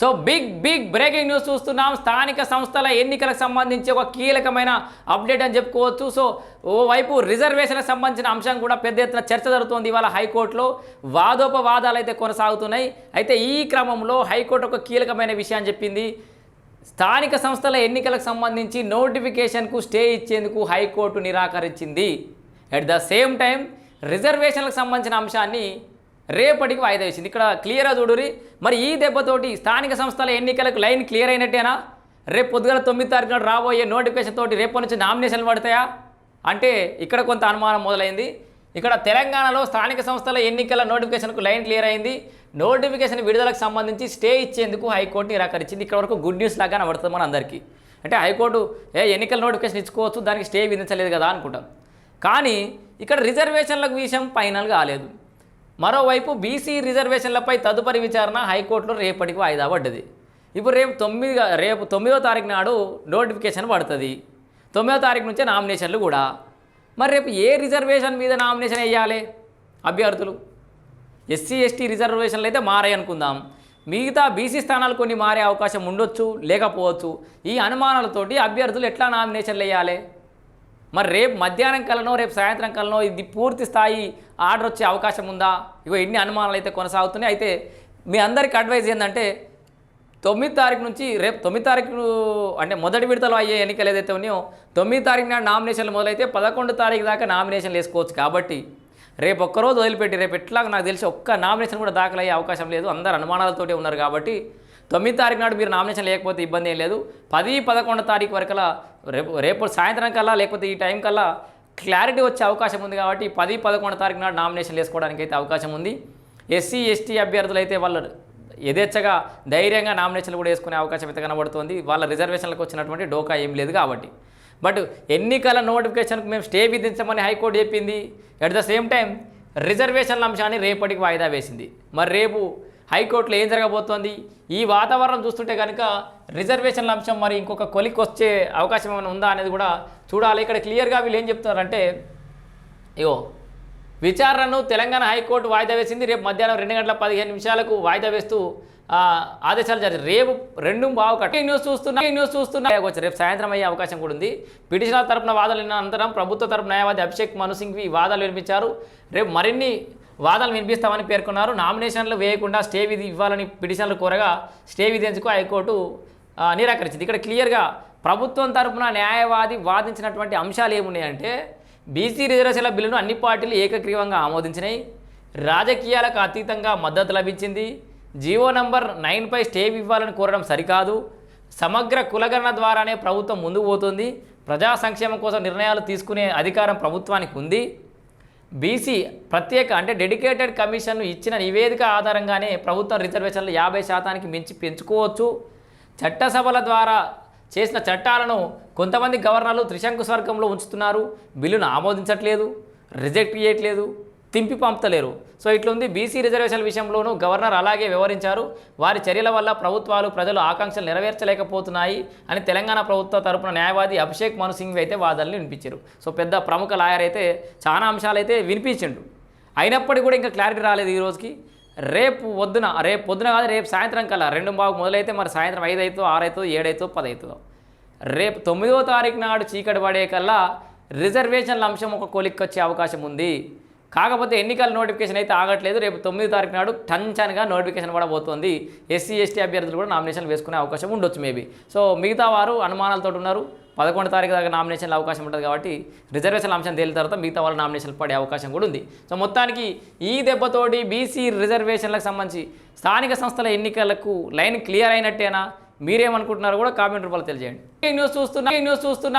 So big big breaking news చూస్తున్నాం. స్థానిక సంస్థల ఎన్నికలకు సంబంధించి ఒక కీలకమైన అప్డేట్ అని చెప్పుకోవచ్చు. సో ఓవైపు రిజర్వేషన్లకు సంబంధించిన అంశం కూడా పెద్ద ఎత్తున చర్చ జరుగుతోంది ఇవాళ హైకోర్టులో. వాదోపవాదాలు అయితే కొనసాగుతున్నాయి. అయితే ఈ క్రమంలో హైకోర్టు ఒక కీలకమైన విషయాన్ని చెప్పింది. స్థానిక సంస్థల ఎన్నికలకు సంబంధించి నోటిఫికేషన్కు స్టే ఇచ్చేందుకు హైకోర్టు నిరాకరించింది. అట్ ద సేమ్ టైం రిజర్వేషన్లకు సంబంధించిన అంశాన్ని రేపటికి వాయిదా వేసింది. ఇక్కడ క్లియర్గా చూడురి మరి ఈ దెబ్బతోటి స్థానిక సంస్థల ఎన్నికలకు లైన్ క్లియర్ అయినట్టేనా? రేపు పొద్దుగల తొమ్మిది తారీఖున రాబోయే నోటిఫికేషన్ తోటి రేపు నుంచి నామినేషన్లు పడతాయా? అంటే ఇక్కడ కొంత అనుమానం మొదలైంది. ఇక్కడ తెలంగాణలో స్థానిక సంస్థల ఎన్నికల నోటిఫికేషన్కు లైన్ క్లియర్ అయింది. నోటిఫికేషన్ విడుదలకు సంబంధించి స్టే ఇచ్చేందుకు హైకోర్టు నిరాకరించింది. ఇక్కడ వరకు గుడ్ న్యూస్ లాగా కనబడుతుంది మన అందరికీ. అంటే హైకోర్టు ఏ ఎన్నికల నోటిఫికేషన్ ఇచ్చుకోవచ్చు దానికి స్టే విధించలేదు కదా అనుకుంటాం. కానీ ఇక్కడ రిజర్వేషన్లకు విషయం ఫైనల్ కాలేదు మరోవైపు బీసీ రిజర్వేషన్లపై తదుపరి విచారణ హైకోర్టులో రేపటికి వాయిదా పడ్డది. ఇప్పుడు రేపు తొమ్మిది రేపు తొమ్మిదో తారీఖు నాడు నోటిఫికేషన్ పడుతుంది. తొమ్మిదో తారీఖు నుంచే నామినేషన్లు కూడా. మరి రేపు ఏ రిజర్వేషన్ మీద నామినేషన్ వేయాలి? అభ్యర్థులు. ఎస్సీ ఎస్టీ రిజర్వేషన్లు అయితే మారాయనుకుందాం మిగతా బీసీ స్థానాలు కొన్ని మారే అవకాశం ఉండొచ్చు లేకపోవచ్చు. ఈ అనుమానాలతోటి అభ్యర్థులు ఎట్లా నామినేషన్లు వేయాలి? మరి రేపు మధ్యాహ్నం కలనో రేపు సాయంత్రం కలనో ఇది పూర్తి స్థాయి ఆర్డర్ వచ్చే అవకాశం ఉందా? ఇగో ఎన్ని అనుమానాలు అయితే కొనసాగుతున్నాయి. అయితే మీ అందరికి అడ్వైజ్ ఏంటంటే తొమ్మిది తారీఖు నుంచి రేపు తొమ్మిది తారీఖు అంటే మొదటి విడతలో అయ్యే ఎన్నికలు ఏదైతే ఉన్నాయో తొమ్మిది తారీఖు నాడు నామినేషన్లు మొదలైతే పదకొండు తారీఖు దాకా నామినేషన్లు వేసుకోవచ్చు కాబట్టి రేపు ఒక్కరోజు వదిలిపెట్టి రేపు ఎట్లాగో నాకు తెలిసి ఒక్క నామినేషన్ కూడా దాఖలయ్యే అవకాశం లేదు. అందరు అనుమానాలతోటే ఉన్నారు కాబట్టి తొమ్మిది తారీఖు నాడు మీరు నామినేషన్ లేకపోతే ఇబ్బంది ఏం లేదు. పది పదకొండు తారీఖు వరకలా రేపు రేపు సాయంత్రం కల్లా లేకపోతే ఈ టైం కల్లా క్లారిటీ వచ్చే అవకాశం ఉంది కాబట్టి పది పదకొండు తారీఖు నాడు నామినేషన్ వేసుకోవడానికి అయితే అవకాశం ఉంది. ఎస్సీ ఎస్టీ అభ్యర్థులు అయితే వాళ్ళు యథేచ్ఛగా ధైర్యంగా నామినేషన్లు కూడా వేసుకునే అవకాశం అయితే కనబడుతుంది. వాళ్ళ రిజర్వేషన్లకు వచ్చినటువంటి డోకా ఏం లేదు కాబట్టి. బట్ ఎన్నికల నోటిఫికేషన్కు మేము స్టే విధించమని హైకోర్టు చెప్పింది. అట్ ద సేమ్ టైం రిజర్వేషన్ల అంశాన్ని రేపటికి వాయిదా వేసింది. మరి రేపు హైకోర్టులో ఏం జరగబోతోంది? ఈ వాతావరణం చూస్తుంటే కనుక రిజర్వేషన్ల అంశం మరి ఇంకొక కొలికి వచ్చే అవకాశం ఏమైనా ఉందా అనేది కూడా చూడాలి. ఇక్కడ క్లియర్గా వీళ్ళు ఏం చెప్తున్నారంటే ఇగో విచారణను తెలంగాణ హైకోర్టు వాయిదా వేసింది. రేపు మధ్యాహ్నం రెండు గంటల పదిహేను నిమిషాలకు వాయిదా వేస్తూ ఆదేశాలు జారీ. రేపు రెండు బాగు న్యూస్ చూస్తున్నా న్యూస్ చూస్తున్నా రేపు సాయంత్రం అయ్యే అవకాశం కూడా ఉంది. పిటిషనర్ తరపున వాదనలు విన్న అనంతరం ప్రభుత్వ తరపు న్యాయవాది అభిషేక్ మను సింఘ్వి వాదాలు వినిపించారు. రేపు మరిన్ని వాదనలు వినిపిస్తామని పేర్కొన్నారు. నామినేషన్లు వేయకుండా స్టే విధి ఇవ్వాలని పిటిషన్లు కోరగా స్టే విధించుకు హైకోర్టు నిరాకరించింది. ఇక్కడ క్లియర్గా ప్రభుత్వం తరపున న్యాయవాది వాదించినటువంటి అంశాలు ఏమున్నాయంటే బీసీ రిజర్వేషన్ల బిల్లును అన్ని పార్టీలు ఏకగ్రీవంగా ఆమోదించినాయి. రాజకీయాలకు అతీతంగా మద్దతు లభించింది. జీవో నంబర్ నైన్పై స్టే ఇవ్వాలని కోరడం సరికాదు. సమగ్ర కులగణన ద్వారానే ప్రభుత్వం ముందుకు పోతుంది. ప్రజా సంక్షేమం కోసం నిర్ణయాలు తీసుకునే అధికారం ప్రభుత్వానికి ఉంది. బీసీ ప్రత్యేక అంటే డెడికేటెడ్ కమిషన్ ఇచ్చిన నివేదిక ఆధారంగానే ప్రభుత్వం రిజర్వేషన్లు యాభై శాతానికి మించి పెంచుకోవచ్చు. చట్టసభల ద్వారా చేసిన చట్టాలను కొంతమంది గవర్నర్లు త్రిశంకు స్వర్గంలో ఉంచుతున్నారు. బిల్లును ఆమోదించట్లేదు. రిజెక్ట్ చేయట్లేదు తింపి పంపలేరు సో ఇట్లుంది బీసీ రిజర్వేషన్ల విషయంలోనూ గవర్నర్ అలాగే వివరించారు. వారి చర్యల వల్ల ప్రభుత్వాలు ప్రజలు ఆకాంక్షలు నెరవేర్చలేకపోతున్నాయి అని తెలంగాణ ప్రభుత్వ తరపున న్యాయవాది అభిషేక్ మను సింగ్ అయితే వాదనలు వినిపించారు. సో పెద్ద ప్రముఖ లాయర్ అయితే చాలా అంశాలైతే వినిపించిండు. అయినప్పటికీ కూడా ఇంకా క్లారిటీ రాలేదు ఈ రోజుకి. రేపు పొద్దున రేపు పొద్దున కాదు రేపు సాయంత్రం కల్లా రెండు బాగు మొదలైతే మరి సాయంత్రం ఐదు అవుతుందో ఆరు అవుతుందో ఏడు అవుతుందో పది అవుతుందో రేపు తొమ్మిదో తారీఖు నాడు చీకటి పడే కల్లా రిజర్వేషన్ల అంశం ఒక కొలిక్కి వచ్చే అవకాశం ఉంది. కాకపోతే ఎన్నికల నోటిఫికేషన్ అయితే ఆగట్లేదు. రేపు తొమ్మిది తారీఖు నాడు టంచన్గా నోటిఫికేషన్ కూడా పోతుంది. ఎస్సీ ఎస్టీ అభ్యర్థులు కూడా నామినేషన్ వేసుకునే అవకాశం ఉండొచ్చు మేబీ. సో మిగతా వారు అనుమానాలతో ఉన్నారు. పదకొండు తారీఖు దాకా నామినేషన్ల అవకాశం ఉంటుంది కాబట్టి రిజర్వేషన్ అంశం తేలిన తర్వాత మిగతా వాళ్ళ నామినేషన్లు పడే అవకాశం కూడా ఉంది. సో మొత్తానికి ఈ దెబ్బతోటి బీసీ రిజర్వేషన్లకు సంబంధించి స్థానిక సంస్థల ఎన్నికలకు లైన్ క్లియర్ అయినట్టేనా? మీరేమనుకుంటున్నారో కూడా కామెంట్ రూపాయలు తెలియజేయండి. న్యూస్ చూస్తున్నా ఈ న్యూస్ చూస్తున్నా